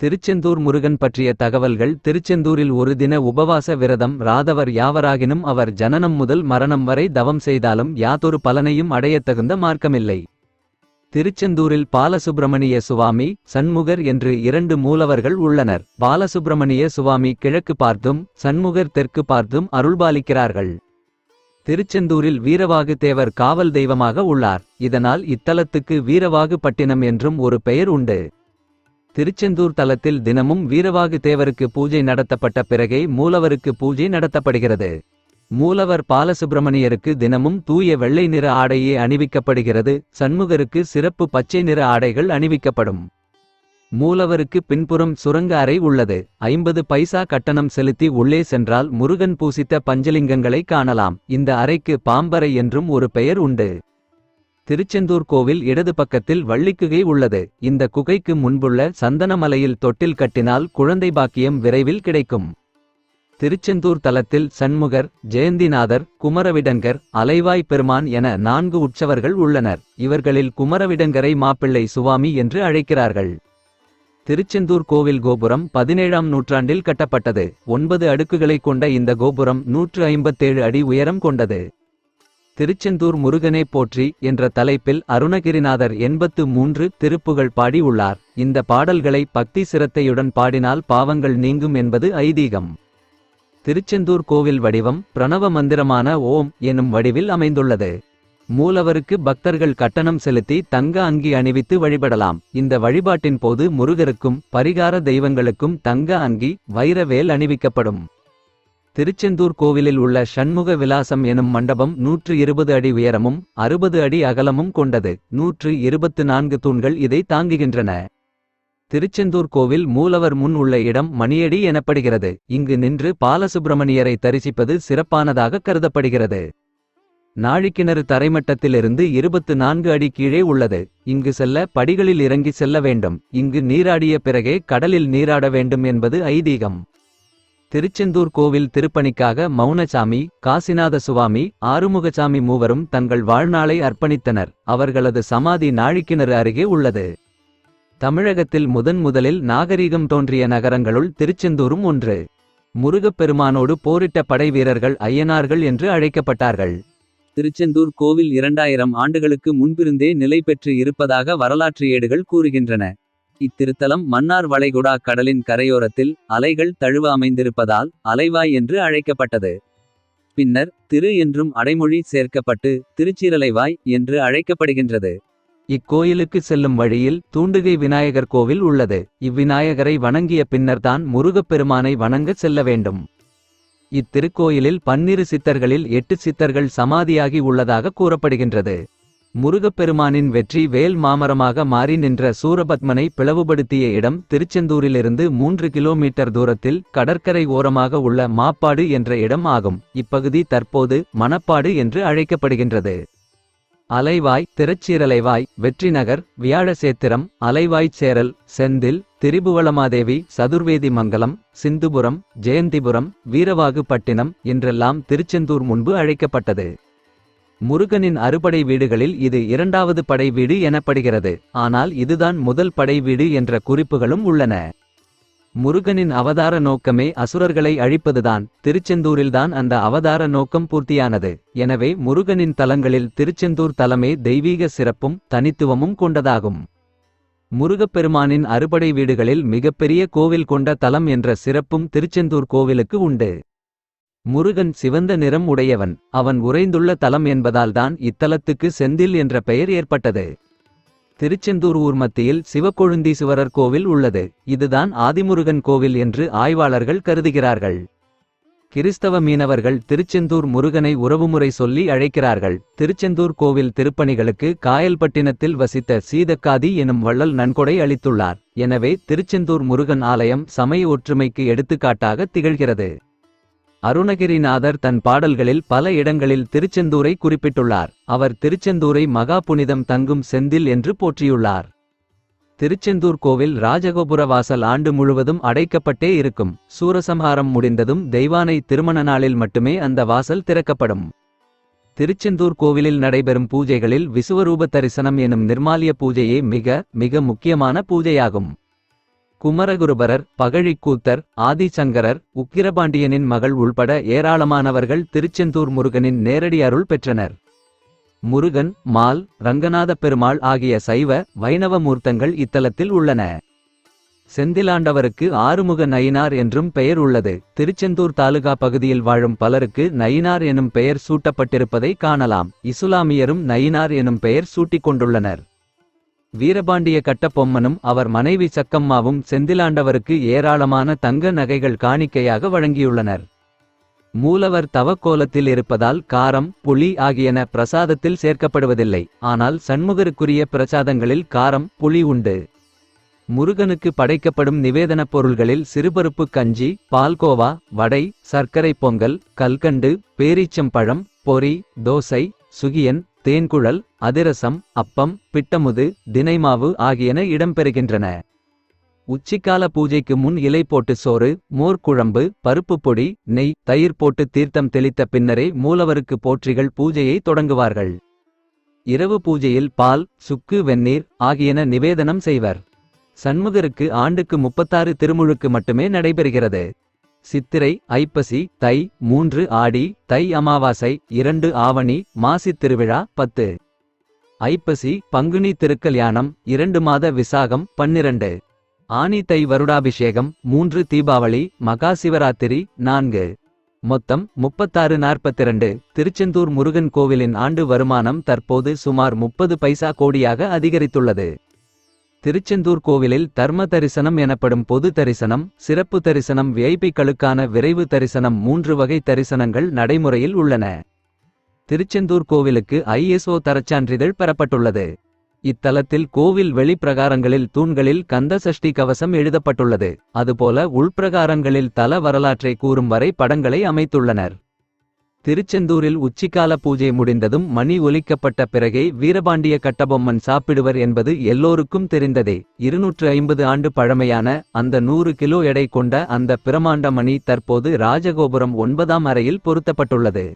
திருச்செந்தூர் முருகன் பற்றிய தகவல்கள் திருச்செந்தூரில் ஒரு தின உபவாச விரதம் ராதவர் யாவராகினும் அவர் ஜனனம் முதல் மரணம் வரை தவம் செய்தாலும் யாதொரு பலனையும் அடையத்தகுந்த மார்க்கமில்லை. திருச்செந்தூரில் பாலசுப்பிரமணிய சுவாமி சண்முகர் என்று இரண்டு மூலவர்கள் உள்ளனர். பாலசுப்பிரமணிய சுவாமி கிழக்கு பார்த்தும் சண்முகர் தெற்கு பார்த்தும் அருள்பாலிக்கிறார்கள். திருச்செந்தூரில் வீரவாகு தேவர் காவல் தெய்வமாக உள்ளார். இதனால் இத்தலத்துக்கு வீரவாகு பட்டினம் என்றும் ஒரு பெயர் உண்டு. திருச்செந்தூர் தலத்தில் தினமும் வீரவாகு தேவருக்கு பூஜை நடத்தப்பட்ட பிறகே மூலவருக்கு பூஜை நடத்தப்படுகிறது. மூலவர் பாலசுப்பிரமணியருக்கு தினமும் தூய வெள்ளை நிற ஆடையே அணிவிக்கப்படுகிறது. சண்முகருக்கு சிறப்பு பச்சை நிற ஆடைகள் அணிவிக்கப்படும். மூலவருக்கு பின்புறம் சுரங்க அறை உள்ளது. ஐம்பது பைசா கட்டணம் செலுத்தி உள்ளே சென்றால் முருகன் பூசித்த பஞ்சலிங்கங்களை காணலாம். இந்த அறைக்கு பாம்பறை என்றும் ஒரு பெயர் உண்டு. திருச்செந்தூர் கோவில் இடது பக்கத்தில் வள்ளிக்குகை உள்ளது. இந்த குகைக்கு முன்புள்ள சந்தனமலையில் தொட்டில் கட்டினால் குழந்தை பாக்கியம் விரைவில் கிடைக்கும். திருச்செந்தூர் தலத்தில் சண்முகர் ஜெயந்திநாதர் குமரவிடங்கர் அலைவாய் பெருமான் என நான்கு உற்சவர்கள் உள்ளனர். இவர்களில் குமரவிடங்கரை மாப்பிள்ளை சுவாமி என்று அழைக்கிறார்கள். திருச்செந்தூர் கோவில் கோபுரம் பதினேழாம் நூற்றாண்டில் கட்டப்பட்டது. ஒன்பது அடுக்குகளைக் கொண்ட இந்த கோபுரம் நூற்று ஐம்பத்தேழு அடி உயரம் கொண்டது. திருச்செந்தூர் முருகனே போற்றி என்ற தலைப்பில் அருணகிரிநாதர் எண்பத்து மூன்று திருப்புகழ் பாடி உள்ளார் இந்த பாடல்களை பக்தி சிரத்தையுடன் பாடினால் பாவங்கள் நீங்கும் என்பது ஐதீகம். திருச்செந்தூர் கோவில் வடிவம் பிரணவ மந்திரமான ஓம் எனும் வடிவில் அமைந்துள்ளது. மூலவருக்கு பக்தர்கள் கட்டணம் செலுத்தி தங்க அங்கி அணிவித்து வழிபடலாம். இந்த வழிபாட்டின் போது முருகருக்கும் பரிகார தெய்வங்களுக்கும் தங்க அங்கி வைரவேல் அணிவிக்கப்படும். திருச்செந்தூர் கோவிலில் உள்ள ஷண்முக விலாசம் எனும் மண்டபம் நூற்று இருபது அடி உயரமும் அறுபது அடி அகலமும் கொண்டது. நூற்று இருபத்து நான்கு தூண்கள் இதை தாங்குகின்றன. திருச்செந்தூர் கோவில் மூலவர் முன் உள்ள இடம் மணியடி எனப்படுகிறது. இங்கு நின்று பாலசுப்பிரமணியரை தரிசிப்பது சிறப்பானதாக கருதப்படுகிறது. நாழிக்கிணறு தரைமட்டத்திலிருந்து இருபத்து நான்கு அடி கீழே உள்ளது. இங்கு செல்ல படிகளில் இறங்கி செல்ல வேண்டும். இங்கு நீராடிய பிறகே கடலில் நீராட வேண்டும் என்பது ஐதீகம். திருச்செந்தூர் கோவில் திருப்பணிக்காக மௌனசாமி காசிநாத சுவாமி ஆறுமுகசாமி மூவரும் தங்கள் வாழ்நாளை அர்ப்பணித்தனர். அவர்களது சமாதி நாழிக்கிணறு அருகே உள்ளது. தமிழகத்தில் முதன் முதலில் நாகரீகம் தோன்றிய நகரங்களுள் திருச்செந்தூரும் ஒன்று. முருகப்பெருமானோடு போரிட்ட படை வீரர்கள் ஐயனார்கள் என்று அழைக்கப்பட்டார்கள். திருச்செந்தூர் கோவில் இரண்டாயிரம் ஆண்டுகளுக்கு முன்பிருந்தே நிலை பெற்று இருப்பதாக வரலாற்று ஏடுகள் கூறுகின்றன. இத்திருத்தலம் மன்னார் வளைகுடா கடலின் கரையோரத்தில் அலைகள் தழுவ அமைந்திருப்பதால் அலைவாய் என்று அழைக்கப்பட்டது. பின்னர் திரு என்றும் அடைமொழி சேர்க்கப்பட்டு திருச்சீரலைவாய் என்று அழைக்கப்படுகின்றது. இக்கோயிலுக்கு செல்லும் வழியில் தூண்டுகை விநாயகர் கோவில் உள்ளது. இவ்விநாயகரை வணங்கிய பின்னர்தான் முருகப்பெருமானை வணங்க செல்ல வேண்டும். இத்திருக்கோயிலில் பன்னிரு சித்தர்களில் எட்டு சித்தர்கள் சமாதியாகி உள்ளதாக கூறப்படுகின்றது. முருகப்பெருமானின் வெற்றி வேல் மாமரமாக மாறி நின்ற சூரபத்மனை பிளவுபடுத்திய இடம் திருச்செந்தூரிலிருந்து மூன்று கிலோமீட்டர் தூரத்தில் கடற்கரை ஓரமாக உள்ள மாப்பாடு என்ற இடம் ஆகும். இப்பகுதி தற்போது மணப்பாடு என்று அழைக்கப்படுகின்றது. அலைவாய் திருச்சீரலைவாய் வெற்றிநகர் வியாழசேத்திரம் அலைவாய் சேரல் செந்தில் திரிபுவளமாதேவி சதுர்வேதி மங்கலம் சிந்துபுரம் ஜெயந்திபுரம் வீரவாகுப்பட்டினம் என்றெல்லாம் திருச்செந்தூர் முன்பு அழைக்கப்பட்டது. முருகனின் அறுபடை வீடுகளில் இது இரண்டாவது படை வீடு எனப்படுகிறது. ஆனால் இதுதான் முதல் படை வீடு என்ற குறிப்புகளும் உள்ளன. முருகனின் அவதார நோக்கமே அசுரர்களை அழிப்பதுதான். திருச்செந்தூரில்தான் அந்த அவதார நோக்கம் பூர்த்தியானது. எனவே முருகனின் தலங்களில் திருச்செந்தூர் தலமே தெய்வீக சிறப்பும் தனித்துவமும் கொண்டதாகும். முருகப்பெருமானின் அறுபடை வீடுகளில் மிகப்பெரிய கோவில் கொண்ட தலம் என்ற சிறப்பும் திருச்செந்தூர் கோவிலுக்கு உண்டு. முருகன் சிவந்த நிறம் உடையவன். அவன் உறைந்துள்ள தலம் என்பதால்தான் இத்தலத்துக்கு செந்தில் என்ற பெயர் ஏற்பட்டது. திருச்செந்தூர் ஊர் மத்தியில் சிவக்கொழுந்தீஸ்வரர் கோவில் உள்ளது. இதுதான் ஆதிமுருகன் கோவில் என்று ஆய்வாளர்கள் கருதுகிறார்கள். கிறிஸ்தவ மீனவர்கள் திருச்செந்தூர் முருகனை உறவுமுறை சொல்லி அழைக்கிறார்கள். திருச்செந்தூர் கோவில் திருப்பணிகளுக்கு காயல்பட்டினத்தில் வசித்த சீதக்காதி எனும் வள்ளல் நன்கொடை அளித்துள்ளார். எனவே திருச்செந்தூர் முருகன் ஆலயம் சமய ஒற்றுமைக்கு எடுத்துக்காட்டாக திகழ்கிறது. அருணகிரிநாதர் தன் பாடல்களில் பல இடங்களில் திருச்செந்தூரை குறிப்பிட்டுள்ளார். அவர் திருச்செந்தூரை மகா புனிதம் தங்கும் செந்தில் என்று போற்றியுள்ளார். திருச்செந்தூர் கோவில் ராஜகோபுர வாசல் ஆண்டு முழுவதும் அடைக்கப்பட்டே இருக்கும். சூரசம்ஹாரம் முடிந்ததும் தெய்வானை திருமண நாளில் மட்டுமே அந்த வாசல் திறக்கப்படும். திருச்செந்தூர் கோவிலில் நடைபெறும் பூஜைகளில் விசுவரூப தரிசனம் எனும் நிர்மாலிய பூஜையே மிக மிக முக்கியமான பூஜையாகும். குமரகுருபரர் பகழிக்கூத்தர் ஆதிசங்கரர் உக்கிரபாண்டியனின் மகள் உள்பட ஏராளமானவர்கள் திருச்செந்தூர் முருகனின் நேரடி அருள் பெற்றனர். முருகன் மால் ரங்கநாத பெருமாள் ஆகிய சைவ வைணவ மூர்த்தங்கள் இத்தலத்தில் உள்ளன. செந்திலாண்டவருக்கு ஆறுமுக நயினார் என்றும் பெயர் உள்ளது. திருச்செந்தூர் தாலுகா பகுதியில் வாழும் பலருக்கு நயினார் எனும் பெயர் சூட்டப்பட்டிருப்பதை காணலாம். இசுலாமியரும் நயினார் எனும் பெயர் சூட்டிக் கொண்டுள்ளனர். வீரபாண்டிய கட்டபொம்மனும் அவர் மனைவி சக்கம்மாவும் செந்திலாண்டவருக்கு ஏராளமான தங்க நகைகள் காணிக்கையாக வழங்கியுள்ளனர். மூலவர் தவக்கோலத்தில் இருப்பதால் காரம் புளி ஆகியன பிரசாதத்தில் சேர்க்கப்படுவதில்லை. ஆனால் சண்முகருக்குரிய பிரசாதங்களில் காரம் புளி உண்டு. முருகனுக்கு படைக்கப்படும் நிவேதனப் பொருள்களில் சிறுபருப்பு கஞ்சி பால்கோவா வடை சர்க்கரை பொங்கல் கல்கண்டு பேரீச்சம்பழம் பொரி தோசை சுகியன் தேன்குழல் அதிரசம் அப்பம் பிட்டமுது தினைமாவு ஆகியன இடம்பெறுகின்றன. உச்சிக்கால பூஜைக்கு முன் இலை போட்டு சோறு மோர் குழம்பு பருப்பு பொடி நெய் தயிர் போட்டு தீர்த்தம் தெளித்த பின்னரே மூலவருக்கு போற்றிகள் பூஜையை தொடங்குவார்கள். இரவு பூஜையில் பால் சுக்கு வெந்நீர் ஆகியன நிவேதனம் செய்வர். சண்முகருக்கு ஆண்டுக்கு முப்பத்தாறு திருமுழுக்கு மட்டுமே நடைபெறுகிறது. சித்திரை ஐப்பசி தை மூன்று ஆடி தை அமாவாசை இரண்டு ஆவணி மாசித் திருவிழா பத்து. ஐப்பசி பங்குனி திருக்கல்யாணம் இரண்டு மாத விசாகம் பன்னிரண்டு. ஆனி தை வருடாபிஷேகம் மூன்று தீபாவளி மகா சிவராத்திரி நான்கு. மொத்தம் முப்பத்தாறு நாற்பத்திரண்டு. திருச்செந்தூர் முருகன் கோவிலின் ஆண்டு வருமானம் தற்போது சுமார் முப்பது பைசா கோடியாக அதிகரித்துள்ளது. திருச்செந்தூர் கோவிலில் தர்ம தரிசனம் எனப்படும் பொது தரிசனம் சிறப்பு தரிசனம் விஐபிக்களுக்கான விரைவு தரிசனம் மூன்று வகை தரிசனங்கள் நடைமுறையில் உள்ளன. திருச்செந்தூர் கோவிலுக்கு ஐஎஸ்ஓ தரச்சான்றிதழ் பெறப்பட்டுள்ளது. இத்தலத்தில் கோவில் வெளிப்பிரகாரங்களில் தூண்களில் கந்த சஷ்டி கவசம் எழுதப்பட்டுள்ளது. அதுபோல உள்பிரகாரங்களில் தல வரலாற்றை கூறும் வரை படங்களை அமைத்துள்ளனர். திருச்செந்தூரில் உச்சிக்கால பூஜை முடிந்ததும் மணி ஒலிக்கப்பட்ட பிறகே வீரபாண்டிய கட்டபொம்மன் சாப்பிடுவர் என்பது எல்லோருக்கும் தெரிந்ததே. இருநூற்று ஐம்பது ஆண்டு பழமையான அந்த நூறு கிலோ எடை கொண்ட அந்த பிரமாண்ட மணி தற்போது ராஜகோபுரம் ஒன்பதாம் அறையில் பொருத்தப்பட்டுள்ளது.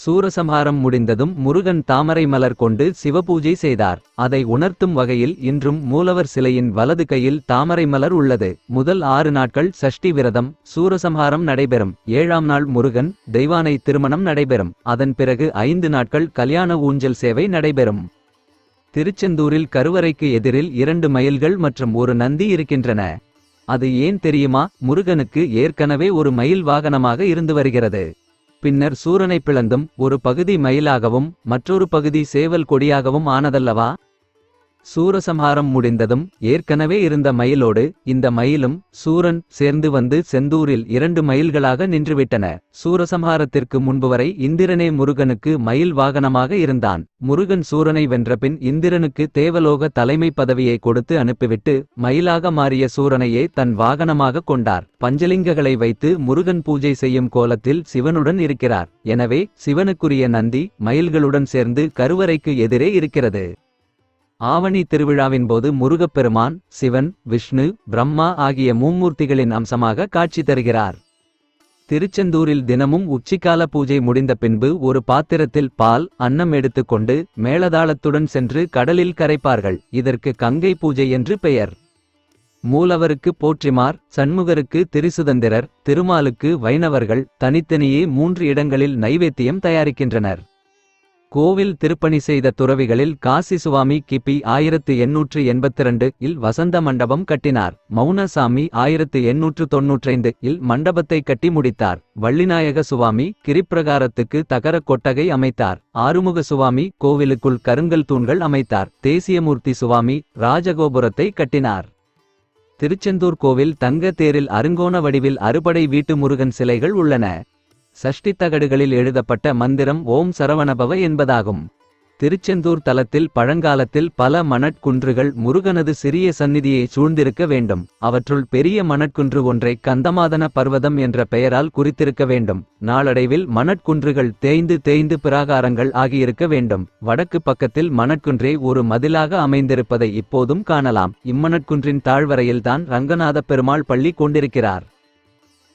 சூரசம்ஹாரம் முடிந்ததும் முருகன் தாமரை மலர் கொண்டு சிவபூஜை செய்தார். அதை உணர்த்தும் வகையில் இன்றும் மூலவர் சிலையின் வலது கையில் தாமரை மலர் உள்ளது. முதல் ஆறு நாட்கள் சஷ்டி விரதம் சூரசம்ஹாரம் நடைபெறும். ஏழாம் நாள் முருகன் தெய்வானை திருமணம் நடைபெறும். அதன் பிறகு ஐந்து நாட்கள் கல்யாண ஊஞ்சல் சேவை நடைபெறும். திருச்செந்தூரில் கருவறைக்கு எதிரில் இரண்டு மயில்கள் மற்றும் ஒரு நந்தி இருக்கின்றன. அது ஏன் தெரியுமா? முருகனுக்கு ஏற்கனவே ஒரு மயில் வாகனமாக இருந்து வருகிறது. பின்னர் சூரனை பிளந்தும் ஒரு பகுதி மயிலாகவும் மற்றொரு பகுதி சேவல் கொடியாகவும் ஆனதல்லவா? சூரசம்ஹாரம் முடிந்ததும் ஏற்கனவே இருந்த மயிலோடு இந்த மயிலும் சூரன் சேர்ந்து வந்து செந்தூரில் இரண்டு மயில்களாக நின்றுவிட்டன. சூரசம்ஹாரத்திற்கு முன்பு வரை இந்திரனே முருகனுக்கு மயில் வாகனமாக இருந்தான். முருகன் சூரனை வென்றபின் இந்திரனுக்கு தேவலோக தலைமை பதவியை கொடுத்து அனுப்பிவிட்டு மயிலாக மாறிய சூரனையே தன் வாகனமாக கொண்டார். பஞ்சலிங்கங்களை வைத்து முருகன் பூஜை செய்யும் கோலத்தில் சிவனுடன் இருக்கிறார். எனவே சிவனுக்குரிய நந்தி மயில்களுடன் சேர்ந்து கருவறைக்கு எதிரே இருக்கிறது. ஆவணி திருவிழாவின் போது முருகப்பெருமான் சிவன் விஷ்ணு பிரம்மா ஆகிய மும்மூர்த்திகளின் அம்சமாக காட்சி தருகிறார். திருச்செந்தூரில் தினமும் உச்சிக்கால பூஜை முடிந்த பின்பு ஒரு பாத்திரத்தில் பால் அன்னம் எடுத்துக்கொண்டு மேளதாளத்துடன் சென்று கடலில் கரைப்பார்கள். இதற்கு கங்கை பூஜை என்று பெயர். மூலவருக்கு போற்றிமார் சண்முகருக்கு திரிசுதந்திரர் திருமாலுக்கு வைணவர்கள் தனித்தனியே மூன்று இடங்களில் நைவேத்தியம் தயாரிக்கின்றனர். கோவில் திருப்பணி செய்த துறவிகளில் காசி சுவாமி கிபி ஆயிரத்து எண்ணூற்று எண்பத்திரண்டு இல் வசந்த மண்டபம் கட்டினார். மௌனசாமி ஆயிரத்து எண்ணூற்று தொன்னூற்றைந்து இல் மண்டபத்தை கட்டி முடித்தார். வள்ளிநாயக சுவாமி கிரிப்பிரகாரத்துக்கு தகர கொட்டகை அமைத்தார். ஆறுமுக சுவாமி கோவிலுக்குள் கருங்கல் தூண்கள் அமைத்தார். தேசியமூர்த்தி சுவாமி ராஜகோபுரத்தை கட்டினார். திருச்செந்தூர் கோவில் தங்க தேரில் அருங்கோண வடிவில் அறுபடை வீட்டு முருகன் சிலைகள் உள்ளன. சஷ்டி தகடுகளில் எழுதப்பட்ட மந்திரம் ஓம் சரவணபவ என்பதாகும். திருச்செந்தூர் தலத்தில் பழங்காலத்தில் பல மணற்குன்றுகள் முருகனது சிறிய சந்நிதியை சூழ்ந்திருக்க வேண்டும். அவற்றுள் பெரிய மணற்குன்று ஒன்றை கந்தமாதன பர்வதம் என்ற பெயரால் குறித்திருக்க வேண்டும். நாளடைவில் மணற்குன்றுகள் தேய்ந்து தேய்ந்து பிராகாரங்கள் ஆகியிருக்க வேண்டும். வடக்கு பக்கத்தில் மணற்குன்றே ஒரு மதிலாக அமைந்திருப்பதை இப்போதும் காணலாம். இம்மணற்குன்றின் தாழ்வரையில்தான் ரங்கநாத பெருமாள் பள்ளி கொண்டிருக்கிறார்.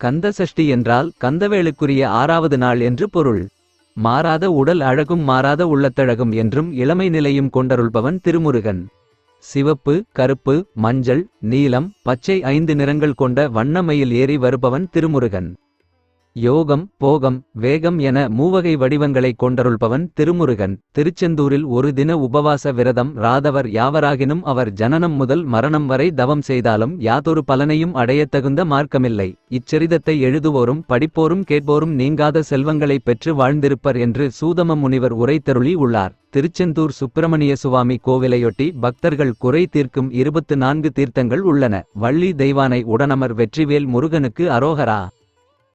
கந்த சஷ்டி என்றால் கந்தவேளுக்குரிய ஆறாவது நாள் என்று பொருள். மாறாத உடல் அழகும் மாறாத உள்ளத்தழகும் என்றும் இளமை நிலையும் கொண்டருள்பவன் திருமுருகன். சிவப்பு கருப்பு மஞ்சள் நீலம் பச்சை ஐந்து நிறங்கள் கொண்ட வண்ணமையில் ஏறி வருபவன் திருமுருகன். யோகம் போகம் வேகம் என மூவகை வடிவங்களைக் கொண்டருள்பவன் திருமுருகன். திருச்செந்தூரில் ஒரு தின உபவாச விரதம் ராதவர் யாவராகினும் அவர் ஜனனம் முதல் மரணம் வரை தவம் செய்தாலும் யாதொரு பலனையும் அடையத்தகுந்த மார்க்கமில்லை. இச்சரிதத்தை எழுதுவோரும் படிப்போரும் கேட்போரும் நீங்காத செல்வங்களைப் பெற்று வாழ்ந்திருப்பர் என்று சூதம முனிவர் உரைத்தருளி உள்ளார். திருச்செந்தூர் சுப்பிரமணிய சுவாமி கோவிலையொட்டி பக்தர்கள் குறை தீர்க்கும் இருபத்து நான்கு தீர்த்தங்கள் உள்ளன. வள்ளி தெய்வானை உடனமர் வெற்றிவேல் முருகனுக்கு அரோகரா.